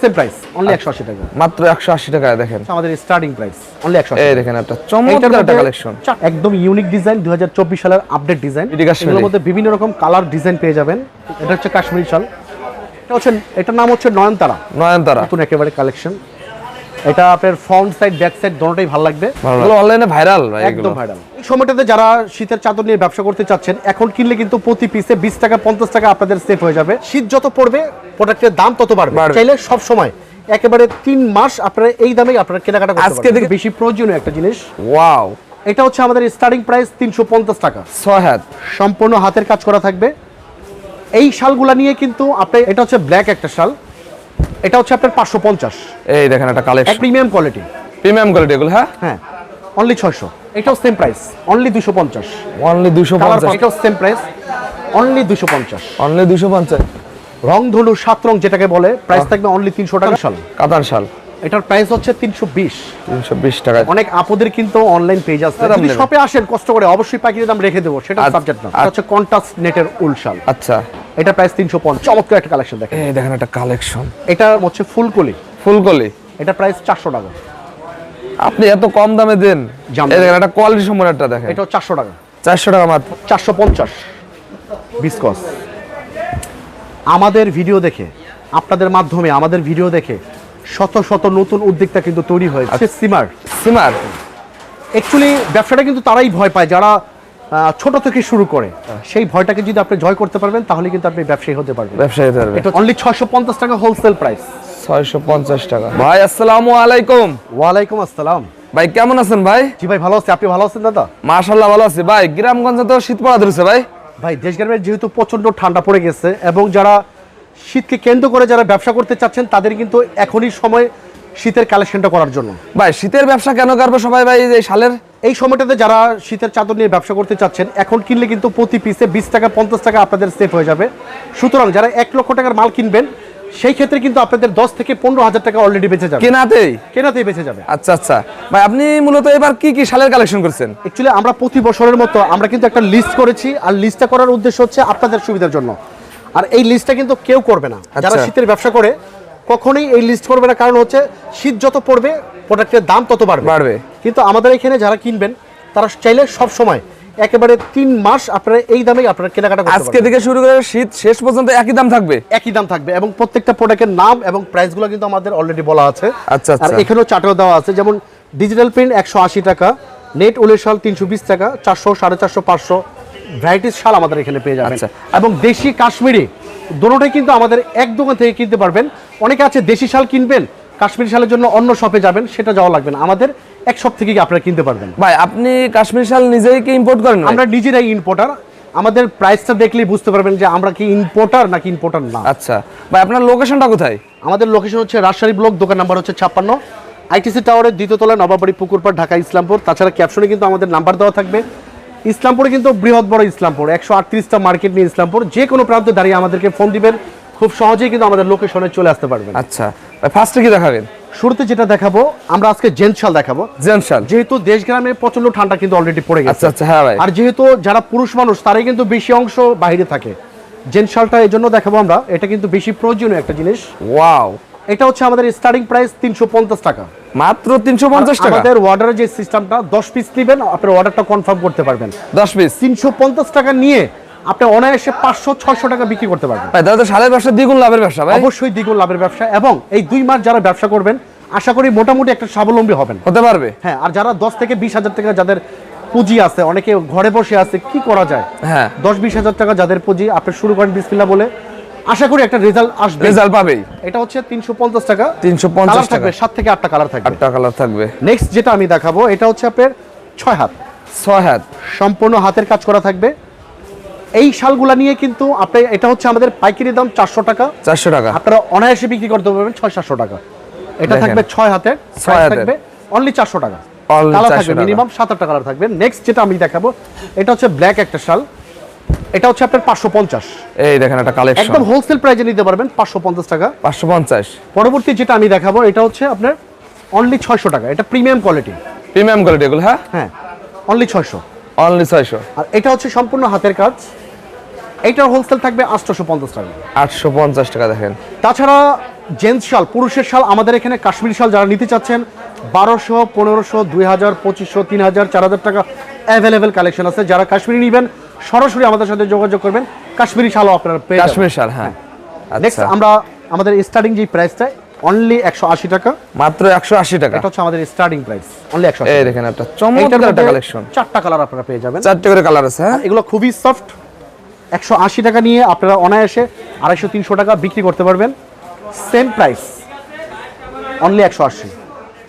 Same price only একশো আশি টাকা। মাত্র একশো আশি টাকায় দেখেন। আমাদের স্টার্টিং প্রাইস অনলি একশো এই দেখেন একটা চমৎকার একটা কালেকশন একদম ইউনিক ডিজাইন দু হাজার চব্বিশ সালের আপডেট ডিজাইন এগুলোর মধ্যে বিভিন্ন রকম কালার ডিজাইন পেয়ে যাবেন। এটা হচ্ছে কাশ্মীরি শাল। এটা হচ্ছে এটার নাম হচ্ছে নয়নতারা। নয়নতারা। নতুন একেবারে কালেকশন এটা আপনার ফ্রন্ট সাইড ব্যাক সাইড দুটোটাই ভালো লাগবে। এগুলো অনলাইনে ভাইরাল একদম ভাইরাল এই সময়টাতে যারা শীতের চাদর নিয়ে ব্যবসা করতে চাচ্ছেন এখন কিনলে কিন্তু প্রতি পিসে বিশ টাকা পঞ্চাশ টাকা আপনাদের সেভ হয়ে যাবে। শীত যত পড়বে প্রোডাক্টের দাম তত বাড়বে। চাইলে সব সময় একেবারে তিন মাস আপনারা এই দামেই আপনারা কেনাকাটা করতে আজকে আজকে দেখে- বেশি প্রয়োজনীয় একটা জিনিস। ওয়াও এটা হচ্ছে আমাদের স্টার্টিং প্রাইস তিনশো পঞ্চাশ টাকা। ছয় হাত। সম্পূর্ণ হাতের কাজ করা থাকবে। এই শালগুলা নিয়ে কিন্তু আপনি এটা হচ্ছে ব্ল্যাক একটা শাল। এটা হচ্ছে আপনার পাঁচশো পঞ্চাশ। এই দেখেন একটা এক collection premium quality premium quality এগুলো হ্যাঁ? হ্যাঁ। অনলি ছয়শো। এটাও সেম প্রাইস অনলি দুশো পঞ্চাশ। অনলি দুশো পঞ্চাশ। এটাও সেম প্রাইস অনলি দুশো পঞ্চাশ। অনলি দুশো পঞ্চাশ। রং ধনু সাত রং যেটাকে বলে প্রাইস থাকবে অনলি তিনশো টাকা। শাল কাতার শাল। এটার প্রাইস হচ্ছে তিনশো বিশ। তিনশো বিশ টাকা। অনেক আপদের কিন্তু অনলাইন পেজ আছে। যদি শপে আসেন কষ্ট করে অবশ্যই পাইকারি দাম রেখে দেবো সেটা সাবজেক্ট না। আচ্ছা। হচ্ছে কন্টাস্ট নেটের উল শাল। আচ্ছা। এটা প্রাইস তিনশো পঞ্চাশ। চমৎকার একটা কালেকশন দেখেন। এই দেখেন একটা কালেকশন এটা হচ্ছে ফুলকলি। ফুলকলি? এটা প্রাইস চারশো টাকা। আপনি এত কম দামে দেন? এই দেখেন একটা কোয়ালিটি সম্পন্ন একটা দেখেন। এটাও চারশো টাকা। চারশো টাকা মাত্র। চারশো পঞ্চাশ। বিসকস আমাদের ভিডিও দেখে আপনাদের মাধ্যমে আমাদের ভিডিও দেখে শত শত নতুন উদ্যোক্তা কিন্তু তৈরি হয়েছে। সিমার। সিমার। অ্যাকচুয়ালি ব্যবসাটা কিন্তু তারাই ভয় পায় যারা ছোট থেকে শুরু করে। সেই ভয়টাকে যদি আপনি জয় করতে পারবেন তাহলে কিন্তু আপনি ব্যবসায়ী হতে পারবেন। ব্যবসায়ী হতে পারবে এটা অনলি ছয়শো পঞ্চাশ টাকা হোলসেল প্রাইস ছয়শো পঞ্চাশ টাকা। ভাই আসসালামু আলাইকুম। ওয়ালাইকুম আসসালাম। ভাই কেমন আছেন ভাই? জি ভাই ভালো আছে। আপনি ভালো আছেন দাদা? মাশাল্লাহ ভালো আছি। ভাই গ্রামগঞ্জে তো শীত পড়া ধরেছে ভাই। ভাই দেশ গ্রামের যেহেতু প্রচণ্ড ঠান্ডা পড়ে গেছে এবং যারা শীতকে কেন্দ্র করে যারা ব্যবসা করতে চাচ্ছেন তাদের কিন্তু এখনই সময় শীতের কালেকশনটা করার জন্য। ভাই শীতের ব্যবসা কেন করবে সবাই ভাই এই যে শালের? এই সময়টাতে যারা শীতের চাদর নিয়ে ব্যবসা করতে চাচ্ছেন এখন কিনলে কিন্তু প্রতি পিসে বিশ টাকা পঞ্চাশ টাকা আপনাদের সেভ হয়ে যাবে। সুতরাং যারা এক লক্ষ টাকার মাল কিনবেন সেই ক্ষেত্রে কিন্তু আপনাদের দশ থেকে পনেরো হাজার টাকা অলরেডি বেঁচে যাবে। কেনাতেই? কেনাতেই বেঁচে যাবে। আচ্ছা আচ্ছা। ভাই আপনি মূলত এবার কি কি সালের কালেকশন করছেন? অ্যাকচুয়ালি আমরা প্রতি বছরের মতো আমরা কিন্তু একটা লিস্ট করেছি। আর লিস্টটা করার উদ্দেশ্য হচ্ছে আপনাদের সুবিধার জন্য। আর এই লিস্টটা কিন্তু কেউ করবে না। যারা আচ্ছা। শীতের ব্যবসা করে কখনোই এই লিস্ট করবে না। কারণ হচ্ছে শীত যত পড়বে প্রোডাক্টের দাম তত বাড়বে। বাড়বে। কিন্তু আমাদের এখানে যারা কিনবেন তারা চাইলে সব সময় একেবারে তিন মাস আপনারা এই দামেই আপনারা কেনাকাটা করতে আজকে থেকে শুরু করে শীত শেষ পর্যন্ত একই দাম থাকবে? একই দাম থাকবে এবং প্রত্যেকটা প্রোডাক্টের নাম এবং প্রাইসগুলো কিন্তু আমাদের অলরেডি বলা আছে। আচ্ছা, আর আচ্ছা। এখানেও চার্টও দেওয়া আছে। যেমন ডিজিটাল প্রিন্ট একশো আশি টাকা নেট উলের শাল তিনশো বিশ টাকা চারশো সাড়ে চারশো পাঁচশো। ভ্যারাইটিস শাল আমাদের এখানে পেয়ে যাবেন। আচ্ছা। এবং দেশি কাশ্মীরি দুটোটাই কিন্তু আমাদের এক দোকান থেকে কিনতে পারবেন। অনেকে আছে দেশি শাল কিনবেন কাশ্মীরি শালের জন্য অন্য শপে যাবেন সেটা যাওয়া লাগবে না। আমাদের এক শপ থেকেই আপনারা কিনতে পারবেন। ভাই আপনি কাশ্মীর শাল নিজেই কি ইম্পোর্ট করেন আমরা নিজেরাই ইম্পোর্টার আমাদের প্রাইসটা দেখলেই বুঝতে পারবেন যে আমরা কি ইম্পোর্টার নাকি ইম্পোর্টার না। আচ্ছা। ভাই আপনার লোকেশনটা কোথায়? আমাদের লোকেশন হচ্ছে রাজশাহী ব্লক দোকান নাম্বার হচ্ছে ছাপ্পান্ন। আইটিসি টাওয়ারের দ্বিতীয় তলায় নবাবাড়ি পুকুরপাড় ঢাকা ইসলামপুর তাছাড়া ক্যাপশনে কিন্তু আমাদের নাম্বার দেওয়া থাকবে। ইসলামপুরে কিন্তু বৃহৎ বড় ইসলামপুর। একশো আটত্রিশটা মার্কেট নিয়ে ইসলামপুর। যে কোনো প্রান্তে দাঁড়িয়ে আমাদেরকে ফোন দিবেন। খুব সহজেই কিন্তু আমাদের লোকেশনে চলে আসতে পারবেন। আচ্ছা ফার্স্টে কি দেখাবেন? শুরুতে যেটা দেখাবো আমরা আজকে জেন্টস শাল দেখাবো। জেন্টস শাল যেহেতু দেশ গ্রামে প্রচণ্ড ঠান্ডা কিন্তু অলরেডি পড়ে গেছে। আচ্ছা আচ্ছা হ্যাঁ ভাই। আর যেহেতু যারা পুরুষ মানুষ তারাই কিন্তু বেশি অংশ বাইরে থাকে। জেন্টস শালটা এই জন্য দেখাবো আমরা। এটা কিন্তু বেশি প্রয়োজনীয় একটা জিনিস। ওয়াও এটা হচ্ছে আমাদের স্টার্টিং প্রাইস তিনশো পঞ্চাশ টাকা। মাত্র তিনশো পঞ্চাশ টাকা? আমাদের অর্ডারের যে সিস্টেমটা দশ পিস নেবেন আপনার অর্ডারটা কনফার্ম করতে পারবেন। দশ পিস তিনশো পঞ্চাশ টাকা নিয়ে আপনি অনায়াসে পাঁচশো ছশো টাকা বিক্রি করতে পারবেন। তাহলে তো শালের ব্যবসা দ্বিগুণ লাভের ব্যবসা ভাই। অবশ্যই দ্বিগুণ লাভের ব্যবসা এবং এই দুই মাস যারা ব্যবসা করবেন আশা করি মোটামুটি একটা স্বাবলম্বী হবেন। হতে পারবে। হ্যাঁ আর যারা দশ থেকে বিশ হাজার টাকা যাদের পুঁজি আছে অনেকে ঘরে বসে আছে কি করা যায়? হ্যাঁ। দশ বিশ হাজার টাকা যাদের পুঁজি আপনি শুরু করেন বিসমিল্লা বলে আশা করি একটা রেজাল্ট আসবে। রেজাল্ট পাবেই। এটা হচ্ছে তিনশো পঞ্চাশ টাকা। 350 কালার থাকবে টাকা। সাত থেকে আটটা কালার থাকবে। আটটা কালার থাকবে। নেক্সট যেটা আমি দেখাবো এটা হচ্ছে আপনার ছয় হাত। ছয় হাত। সম্পূর্ণ হাতের কাজ করা থাকবে। এই শালগুলা নিয়ে কিন্তু আপনি এটা হচ্ছে আমাদের পাইকারি দাম চারশো টাকা। চারশো টাকা। আপনারা অনায়াসে বিক্রি করতে পারবেন ছয় সাতশো টাকা। এটা থাকবে ছয় হাতে ছয় ছয় থাকবে অনলি চারশো টাকা। Only কালার 400 থাকবে টাকা। মিনিমাম সাত আটটা কালার থাকবে। নেক্সট যেটা আমি দেখাবো এটা হচ্ছে ব্ল্যাক একটা শাল। এটা হচ্ছে আপনার পাঁচশো পঞ্চাশ। এই দেখেন একটা কালেকশন একদম হোলসেল প্রাইজে নিতে পারবেন পাঁচশো পঞ্চাশ টাকা। পাঁচশো পঞ্চাশ। পরবর্তী যেটা আমি দেখাবো এটা হচ্ছে আপনার অনলি ছয়শো টাকা। এটা প্রিমিয়াম কোয়ালিটি প্রিমিয়াম কোয়ালিটি এগুলো হ্যাঁ? হ্যাঁ অনলি ছয়শো। অনলি ছয়শো। আর এটা হচ্ছে সম্পূর্ণ হাতের কাজ। এইটার হোলসেল থাকবে আটশোশো পঞ্চাশ টাকা। আটশো পঞ্চাশ টাকা দেখেন। তাছাড়া জেন্টস শাল পুরুষের শাল আমাদের এখানে কাশ্মীরি শাল যারা নিতে চাচ্ছেন বারোশো পনেরোশো দুই হাজার পঁচিশশো তিন হাজার চার হাজার টাকা অ্যাভেলেবেল কালেকশন আছে। যারা কাশ্মীরি নেবেন সরাসরি আমাদের সাথে যোগাযোগ করবেন। কাশ্মীরি শালও আপনারা পেয়ে। কাশ্মীর শাল হ্যাঁ। নেক্সট আচ্ছা। আমরা আমাদের স্টার্টিং যে প্রাইসটা অনলি একশো আশি টাকা। মাত্র একশো আশি টাকা। এটা হচ্ছে আমাদের স্টার্টিং প্রাইস অনলি একশো এই দেখেন একটা চমৎকার একটা কালেকশন চারটা কালার আপনারা পেয়ে যাবেন। চারটে করে কালার আছে হ্যাঁ। এগুলো খুবই সফট একশো আশি টাকা নিয়ে আপনারা অনায়াসে আড়াইশো তিনশো টাকা বিক্রি করতে পারবেন। সেম প্রাইস অনলি একশো আশি।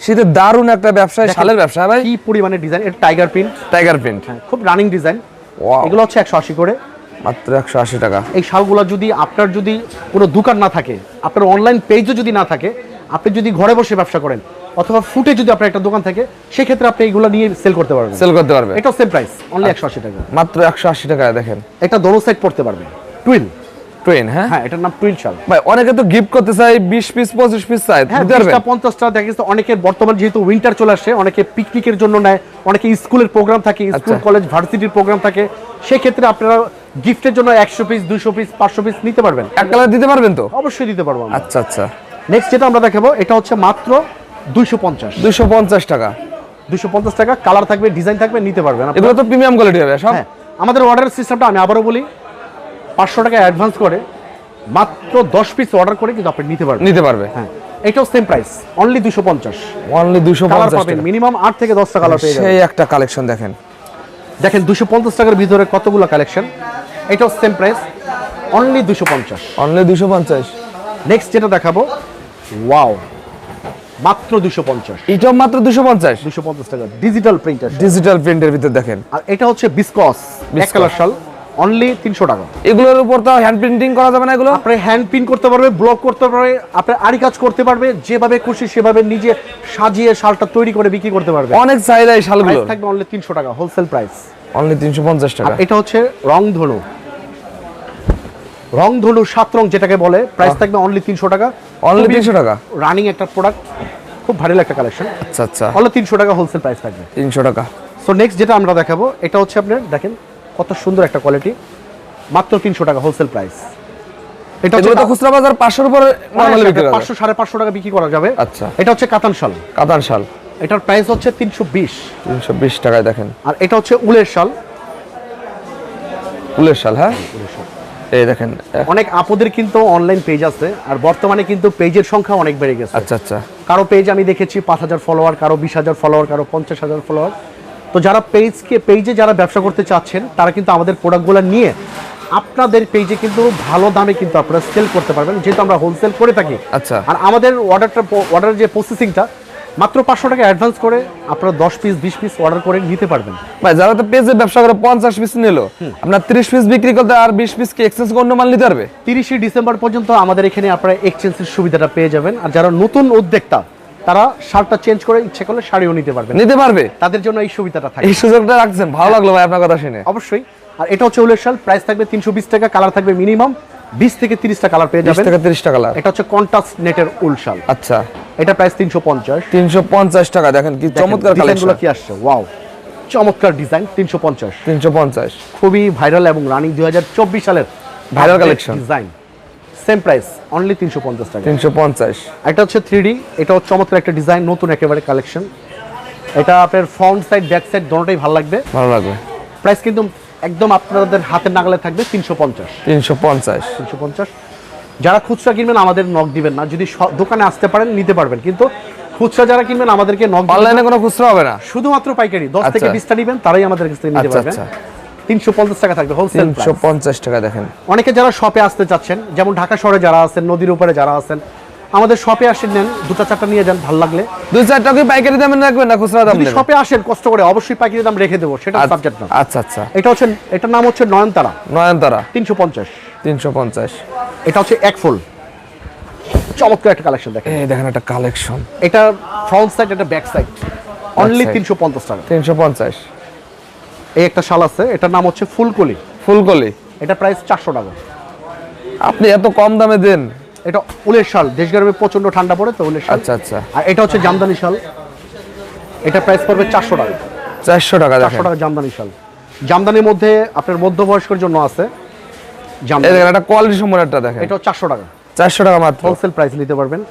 শীতের দারুণ একটা ব্যবসায় শালের ব্যবসা ভাই। কি পরিমাণে ডিজাইন এটা টাইগার প্রিন্ট টাইগার প্রিন্ট খুব রানিং ডিজাইন. এগুলো হচ্ছে একশো আশি করে। মাত্র একশো আশি টাকা। এই শালগুলো যদি আপনার যদি কোনো দোকান না থাকে আপনার অনলাইন পেজও যদি না থাকে আপনি যদি ঘরে বসে ব্যবসা করেন অথবা ফুটে যদি আপনার একটা দোকান থাকে সেক্ষেত্রে আপনি এগুলো নিয়ে সেল করতে পারবেন। সেল করতে পারবেন। এটা সেম প্রাইস অনলি একশো আশি টাকা। মাত্র একশো আশি টাকা দেখেন। একটা দোনো সাইড পড়তে পারবে। টুইন হ্যাঁ? হ্যাঁ এটার নাম টুইন শাল ভাই অনেকে তো গিফট করতে চাই বিশ পিস পঁচিশ পিস চাই হ্যাঁ দিতে পারবেন? বিশটা পঞ্চাশটা দেখা গেছে অনেকের বর্তমান যেহেতু উইন্টার চলে আসে অনেকে পিকনিকের জন্য নেয় অনেকে স্কুলের প্রোগ্রাম থাকে স্কুল আচ্ছা। কলেজ ভার্সিটির প্রোগ্রাম থাকে সেক্ষেত্রে আপনারা গিফটের জন্য একশো পিস দুশো পিস পাঁচশো পিস নিতে পারবেন। এক কালার দিতে পারবেন তো? অবশ্যই দিতে পারব আচ্ছা আচ্ছা। নেক্সট যেটা আমরা দেখাবো এটা হচ্ছে মাত্র দুইশো পঞ্চাশ। দুইশো পঞ্চাশ টাকা। দুশো পঞ্চাশ টাকা কালার থাকবে ডিজাইন থাকবে নিতে পারবেন। এগুলো তো প্রিমিয়াম কোয়ালিটি হবে সব? হ্যাঁ আমাদের অর্ডার সিস্টেমটা আমি আবারও বলি পাঁচশো টাকা অ্যাডভান্স করে মাত্র দশ পিস অর্ডার করে কিন্তু আপনি নিতে পারবেন। নিতে পারবে। হ্যাঁ এটাও সেম প্রাইস অনলি দুশো পঞ্চাশ। অনলি দুশো পঞ্চাশ মিনিমাম আট থেকে দশটা কালার পেয়ে সেই একটা কালেকশন দেখেন। দেখেন দুশো পঞ্চাশ টাকার ভিতরে কতগুলো কালেকশন এটাও সেম প্রাইস অনলি দুশো পঞ্চাশ। অনলি দুশো পঞ্চাশ। নেক্সট যেটা দেখাবো ওয়াও মাত্র দুশো পঞ্চাশ। এটাও মাত্র দুশো পঞ্চাশ? দুশো পঞ্চাশ টাকা ডিজিটাল প্রিন্টার ডিজিটাল প্রিন্টের ভিতরে দেখেন। আর এটা হচ্ছে বিসকস এক কালার শাল অনলি তিনশো টাকা। এগুলোর উপর তো হ্যান্ড প্রিন্টিং করা যাবে না এগুলো? আপনি হ্যান্ড প্রিন্ট করতে পারবে ব্লক করতে পারবে আপনি আড়ি কাজ করতে পারবে যেভাবে খুশি সেভাবে নিজে সাজিয়ে শালটা তৈরি করে বিক্রি করতে পারবে। অনেক চাহিদা এই শালগুলো থাকবে অনলি তিনশো টাকা হোলসেল প্রাইস অনলি তিনশো পঞ্চাশ টাকা। এটা হচ্ছে রংধনু। রংধনু সাত রং যেটাকে বলে প্রাইস থাকবে অনলি তিনশো টাকা। অনলি তিনশো টাকা? রানিং একটা প্রোডাক্ট খুব ভারী একটা কালেকশন আচ্ছা আচ্ছা। অনলি তিনশো টাকা হোলসেল প্রাইস থাকবে। তিনশো টাকা। সো নেক্সট যেটা আমরা দেখাবো এটা হচ্ছে আপনার দেখেন কত সুন্দর একটা কোয়ালিটি মাত্র তিনশো টাকা হোলসেল প্রাইস এটা হচ্ছে খুচরা বাজার পাঁচশোর উপরে নর্মালি বিক্রি করা যায়। পাঁচশো সাড়ে পাঁচশো টাকা বিক্রি করা যাবে। আচ্ছা। এটা হচ্ছে কাতান শাল। কাতান শাল। এটার প্রাইস হচ্ছে তিনশো বিশ। তিনশো বিশ টাকায় দেখেন। আর এটা হচ্ছে উলের শাল। শাল হ্যাঁ? এই দেখেন অনেক আপদের কিন্তু অনলাইন পেজ আছে আর বর্তমানে কিন্তু পেজের সংখ্যা অনেক বেড়ে গেছে। আচ্ছা আচ্ছা। কারও পেজ আমি দেখেছি পাঁচ হাজার ফলোয়ার কারও বিশ হাজার ফলোয়ার কারও পঞ্চাশ হাজার ফলোয়ার তো যারা পেজকে পেজে যারা ব্যবসা করতে চাচ্ছেন তারা কিন্তু আমাদের প্রোডাক্টগুলো নিয়ে আপনাদের পেজে কিন্তু ভালো দামে কিন্তু আপনারা সেল করতে পারবেন। যেহেতু আমরা হোলসেল করে থাকি। আচ্ছা। আর আমাদের অর্ডারটা অর্ডার যে প্রসেসিংটা মাত্র পাঁচশো টাকা অ্যাডভান্স করে আপনারা দশ পিস বিশ পিস অর্ডার করে নিতে পারবেন। ভাই যারা তো পেজে ব্যবসা করে পঞ্চাশ পিস নিল আপনার তিরিশ পিস বিক্রি করতে আর বিশ পিস কি এক্সচেঞ্জ অন্য মাল নিতে পারবে? তিরিশে ডিসেম্বর পর্যন্ত আমাদের এখানে আপনারা এক্সচেঞ্জের সুবিধাটা পেয়ে যাবেন। আর যারা নতুন উদ্যোক্তা তারা শার্টটা চেঞ্জ করে ইচ্ছে করলে শাড়িও নিতে পারবেন নিতে পারবে? তাদের জন্য এই সুবিধাটা থাকে। এই সুযোগটা রাখছেন ভালো লাগল ভাই আপনার কথা শুনে। অবশ্যই। আর এটা হচ্ছে উলের শাল প্রাইস থাকবে তিনশো বিশ টাকা কালার থাকবে মিনিমাম বিশ থেকে তিরিশটা কালার পেয়ে যাবেন। টাকা তিরিশ টাকা লাগ এটা হচ্ছে কন্টাস্ট নেটের উল শাল। আচ্ছা। এটা প্রাইস তিনশো পঞ্চাশ। তিনশো পঞ্চাশ টাকা দেখেন কি চমৎকার কালেকশন ডিজাইনগুলো কি আসছে? ওয়াও চমৎকার ডিজাইন তিনশো পঞ্চাশ। তিনশো পঞ্চাশ। খুবই ভাইরাল এবং রানিং দুই হাজার চব্বিশ সালের viral collection design same price only তিনশো পঞ্চাশ টাকা। তিনশো পঞ্চাশ। এটা হচ্ছে থ্রি এটা হচ্ছে চমৎকার একটা ডিজাইন নতুন একেবারে কালেকশন এটা আপনার ফ্রন্ট সাইড ব্যাক সাইড ভালো লাগবে। ভালো লাগবে। প্রাইস কিন্তু একদম আপনাদের হাতের নাগালে থাকবে তিনশো পঞ্চাশ। তিনশো পঞ্চাশ। তিনশো পঞ্চাশ। যারা খুচরা কিনবেন আমাদের নক দিবেন না। যদি দোকানে আসতে পারেন নিতে পারবেন। কিন্তু খুচরা যারা কিনবেন আমাদেরকে নক অনলাইনে কোনো খুচরা হবে না। শুধুমাত্র পাইকারি দশ থেকে আচ্ছা। বিশটা নিবেন তারাই আমাদের কাছ থেকে নিতে আচ্ছা, পারবেন। আচ্ছা। তিনশো পঞ্চাশ টাকা থাকবে হোলসেল তিনশো পঞ্চাশ টাকা দেখেন। অনেকে যারা শপে আসতে চাচ্ছেন যেমন ঢাকা শহরে যারা আছেন নদীর উপরে যারা আছেন আমাদের শপে আসেন নেন দুটা চারটা নিয়ে যান ভালো লাগলে। দুই চার টাকা পাইকারি দামে রাখবেন না খুচরা দাম শপে আসেন কষ্ট করে অবশ্যই পাইকারি দাম রেখে দেবো সেটা আচ্ছা, সাবজেক্ট না। আচ্ছা আচ্ছা। এটা হচ্ছে এটার নাম হচ্ছে নয়নতারা। নয়নতারা। তিনশো পঞ্চাশ। তিনশো পঞ্চাশ। এটা হচ্ছে এক ফুল চমৎকার একটা কালেকশন দেখেন। এই দেখেন একটা কালেকশন এটা ফ্রন্ট সাইড এটা ব্যাক সাইড অনলি side। তিনশো পঞ্চাশ টাকা। তিনশো পঞ্চাশ। এই একটা শাল আছে এটার নাম হচ্ছে ফুলকলি। ফুলকলি। এটা প্রাইস চারশো টাকা। আপনি এত কম দামে দেন। এটা উলের শাল দেশ গরমে প্রচণ্ড ঠান্ডা পড়ে তো উলের শাল। আচ্ছা আচ্ছা। আর এটা হচ্ছে জামদানি শাল। এটা প্রাইস পড়বে চারশো টাকা। চারশো টাকা চারশো টাকা জামদানি শাল। জামদানির মধ্যে আপনার মধ্যবয়স্কের জন্য আছে। জামদানি একটা কোয়ালিটি সম্পন্ন একটা দেখেন। এটাও চারশো টাকা। চারশো টাকা মাত্র। হোলসেল প্রাইস নিতে পারবেন।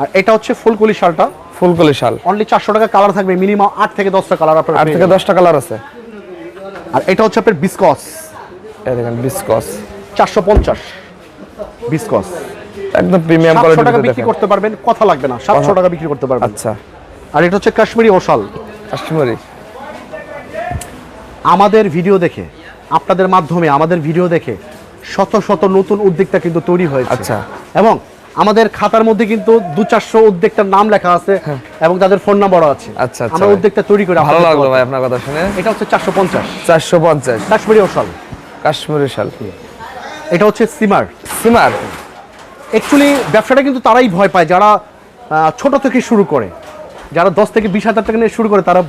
আর এটা হচ্ছে ফুলকলি শালটা। ফুলকলি শাল। অনলি চারশো টাকা কালার থাকবে মিনিমাম আট থেকে দশটা কালার আপনার আট থেকে দশটা কালার আছে। আর এটা হচ্ছে আপনার বিসকস। দেখেন বিসকস। চারশো পঞ্চাশ। বিসকস। একদম প্রিমিয়াম সাতশো টাকা বিক্রি করতে পারবেন কথা লাগবে না সাতশো টাকা বিক্রি করতে পারবেন। আচ্ছা। আর এটা হচ্ছে কাশ্মীরি ওশাল। কাশ্মীরি। আমাদের ভিডিও দেখে আপনাদের মাধ্যমে আমাদের ভিডিও দেখে শত শত নতুন উদ্যোক্তা কিন্তু তৈরি হয়েছে। আচ্ছা। এবং আমাদের খাতার মধ্যে কিন্তু দু চারশো উদ্যোক্তার নাম লেখা আছে এবং তাদের ফোন নাম্বারও আছে। আচ্ছা, আচ্ছা আমরা। উদ্যোক্তা তৈরি করে ভালো লাগল ভাই আপনার কথা শুনে। এটা হচ্ছে চারশো পঞ্চাশ। চারশো পঞ্চাশ। কাশ্মীরি ওশাল। কাশ্মীরি শাল এটা হচ্ছে সিমার। সিমার। অ্যাকচুয়ালি ব্যবসাটা কিন্তু তারাই ভয় পায়। যারা ছোট থেকে শুরু করে যারা দশ থেকে বিশ হাজার টাকা নিয়ে শুরু করে তারা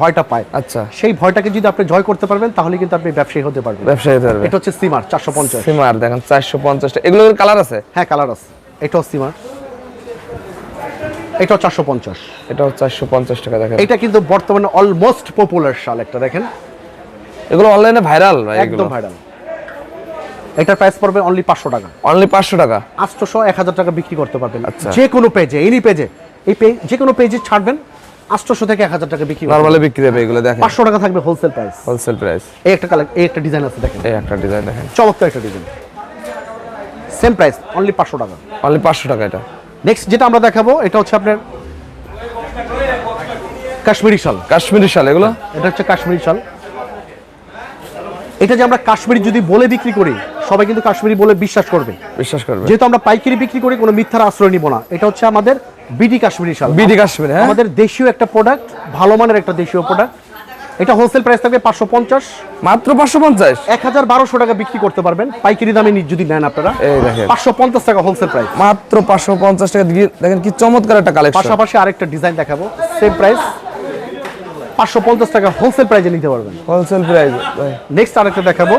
ভয়টা পায়। আচ্ছা। সেই ভয়টাকে যদি আপনি জয় করতে পারবেন তাহলে কিন্তু আপনি ব্যবসায়ী হতে পারবেন। ব্যবসায়ী হতে পারবে এটা হচ্ছে সিমার চারশো পঞ্চাশ। সিমার দেখেন চারশো পঞ্চাশটা। এগুলোর কালার আছে? হ্যাঁ কালার আছে। এটাও সিমার এটাও চারশো পঞ্চাশ। এটাও চারশো পঞ্চাশ টাকা দেখেন। এটা কিন্তু বর্তমানে অলমোস্ট পপুলার শাল একটা দেখেন। এগুলো অনলাইনে ভাইরাল একদম ভাইরাল এটার প্রাইস পড়বে অনলি পাঁচশো টাকা। অনলি পাঁচশো টাকা? আটশোশো এক হাজার টাকা বিক্রি করতে পারবেন। যে কোনো পেজে এনি পেজে এই পেজ যে কোনো পেজে ছাড়বেন আটশোশো থেকে এক হাজার টাকা বিক্রি নর্মালি বিক্রি হবে এগুলো দেখেন। পাঁচশো টাকা থাকবে হোলসেল প্রাইস হোলসেল প্রাইস এই একটা কালার এই একটা ডিজাইন আছে দেখেন। এই একটা ডিজাইন দেখেন। চমৎকার একটা ডিজাইন সেম প্রাইস অনলি পাঁচশো টাকা। অনলি পাঁচশো টাকা এটা। নেক্সট যেটা আমরা দেখাবো এটা হচ্ছে আপনার কাশ্মীরি শাল। কাশ্মীরি শাল এগুলো? এটা হচ্ছে কাশ্মীরি শাল। এটা যে আমরা কাশ্মীরি যদি বলে বিক্রি করি সবাই কিন্তু কাশ্মীরি বলে বিশ্বাস করবে। বিশ্বাস করবে। যেহেতু আমরা পাইকারি বিক্রি করি কোনো মিথ্যার আশ্রয় নিব না। এটা হচ্ছে আমাদের বিডি কাশ্মীরি শাল। বিডি কাশ্মীরি হ্যাঁ? আমাদের দেশীয় একটা প্রোডাক্ট ভালো মানের একটা দেশীয় প্রোডাক্ট এটা হোলসেল প্রাইস থাকবে পাঁচশো পঞ্চাশ। মাত্র পাঁচশো পঞ্চাশ? এক হাজার বারোশো টাকা বিক্রি করতে পারবেন। পাইকারি দামে যদি নেন আপনারা। পাঁচশো পঞ্চাশ টাকা হোলসেল প্রাইস মাত্র পাঁচশো পঞ্চাশ টাকা দেখেন কি চমৎকার একটা কালেকশন পাশাপাশি আরেকটা ডিজাইন দেখাবো। সেম প্রাইস পাঁচশো পঞ্চাশ টাকা হোলসেল প্রাইসে নিতে পারবেন। হোলসেল প্রাইস নেক্সট আরেকটা দেখাবো।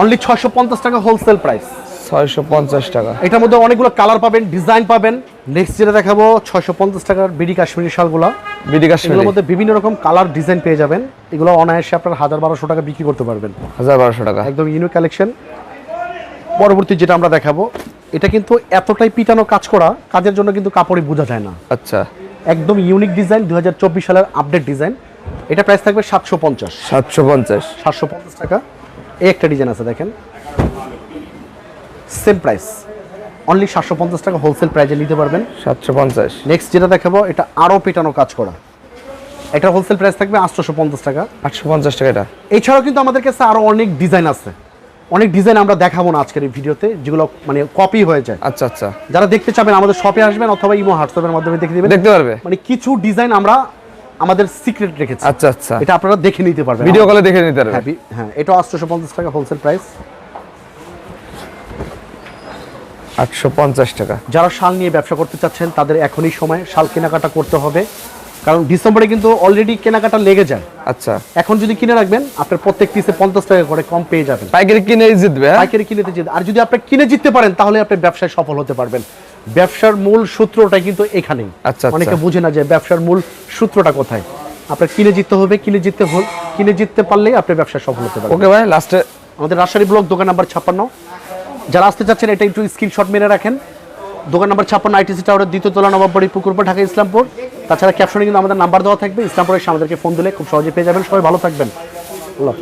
অনলি ছয়শো পঞ্চাশ টাকা হোলসেল প্রাইস ছয়শো পঞ্চাশ টাকা। এটার মধ্যে অনেকগুলো কালার পাবেন ডিজাইন পাবেন। নেক্সট যেটা দেখাবো ছয়শো পঞ্চাশ টাকার বিডি কাশ্মীরি শালগুলো। বিডি কাশ্মীরি মধ্যে বিভিন্ন রকম কালার ডিজাইন পেয়ে যাবেন। এগুলো অনায়াসে আপনার হাজার বারোশো টাকা বিক্রি করতে পারবেন। হাজার বারোশো টাকা। একদম ইউনিক কালেকশন পরবর্তী যেটা আমরা দেখাবো এটা কিন্তু এতটাই পিটানো কাজ করা কাজের জন্য কিন্তু কাপড়ে বোঝা যায় না। আচ্ছা। একদম ইউনিক ডিজাইন দু হাজার চব্বিশ সালের আপডেট ডিজাইন এটা প্রাইস থাকবে সাতশো পঞ্চাশ। সাতশো পঞ্চাশ। সাতশো পঞ্চাশ টাকা। এই একটা ডিজাইন আছে দেখেন। সেম প্রাইস অনলি সাতশো পঞ্চাশ টাকা হোলসেল প্রাইজে নিতে পারবেন। সাতশো পঞ্চাশ। নেক্সট যেটা দেখাবো এটা আরও পেটানো কাজ করা। এটা হোলসেল প্রাইস থাকবে আটশোশো পঞ্চাশ টাকা। আটশো পঞ্চাশ টাকা এটা। এছাড়াও কিন্তু আমাদের কাছে আরও অনেক ডিজাইন আছে। অনেক ডিজাইন আমরা দেখাবো না আজকের এই ভিডিওতে যেগুলো মানে কপি হয়ে যায়। আচ্ছা আচ্ছা। যারা দেখতে চাবেন আমাদের শপে আসবেন অথবা ইমো হোয়াটসঅ্যাপের মাধ্যমে দেখে দেবেন। দেখতে পারবে। মানে কিছু ডিজাইন আমরা আমাদের সিক্রেট রেখেছি। আচ্ছা আচ্ছা। এটা আপনারা দেখে নিতে পারবেন। ভিডিও কলে দেখে নিতে পারবে। হ্যাঁ হ্যাঁ এটা আটশোশো পঞ্চাশ টাকা হোলসেল প্রাইস আটশো পঞ্চাশ টাকা। যারা শাল নিয়ে ব্যবসা করতে চাচ্ছেন তাদের এখনই সময় শাল কেনাকাটা করতে হবে। কারণ ডিসেম্বরে কিন্তু অলরেডি কেনাকাটা লেগে যায়। আচ্ছা। এখন যদি কিনে রাখবেন আপনার প্রত্যেক পিসে পঞ্চাশ টাকা করে কম পেয়ে যাবেন। পাইকারি কিনে জিতবে হ্যাঁ? পাইকারি কিনেতে জিত আর যদি আপনি কিনে জিততে পারেন তাহলে আপনি ব্যবসায় সফল হতে পারবেন। ব্যবসার মূল সূত্রটা কিন্তু এখানেই। আচ্ছা, আচ্ছা। অনেকে বুঝে না যে ব্যবসার মূল সূত্রটা কোথায়। আপনার কিনে জিততে হবে কিনে জিততে হল কিনে জিততে পারলেই আপনি ব্যবসায় সফল হতে পারবেন। ওকে ভাই লাস্টে আমাদের রাজশাহী ব্লক দোকান নাম্বার ছাপ্পান্ন। যারা আসতে চাচ্ছেন, এটা একটু স্ক্রিনশট মেরে রাখেন। দোকান নম্বর ছাপ্পান্ন আইটিসি টাওয়ারের দ্বিতীয় তলা, নবাববাড়ি পুকুরপুর ঢাকা ইসলামপুর। তাছাড়া ক্যাপশনে কিন্তু আমাদের নাম্বার দেওয়া থাকবে। ইসলামপুরে এসে আমাদেরকে ফোন দিলে খুব সহজে পেয়ে যাবেন। সবাই ভালো থাকবেন। আল্লাহ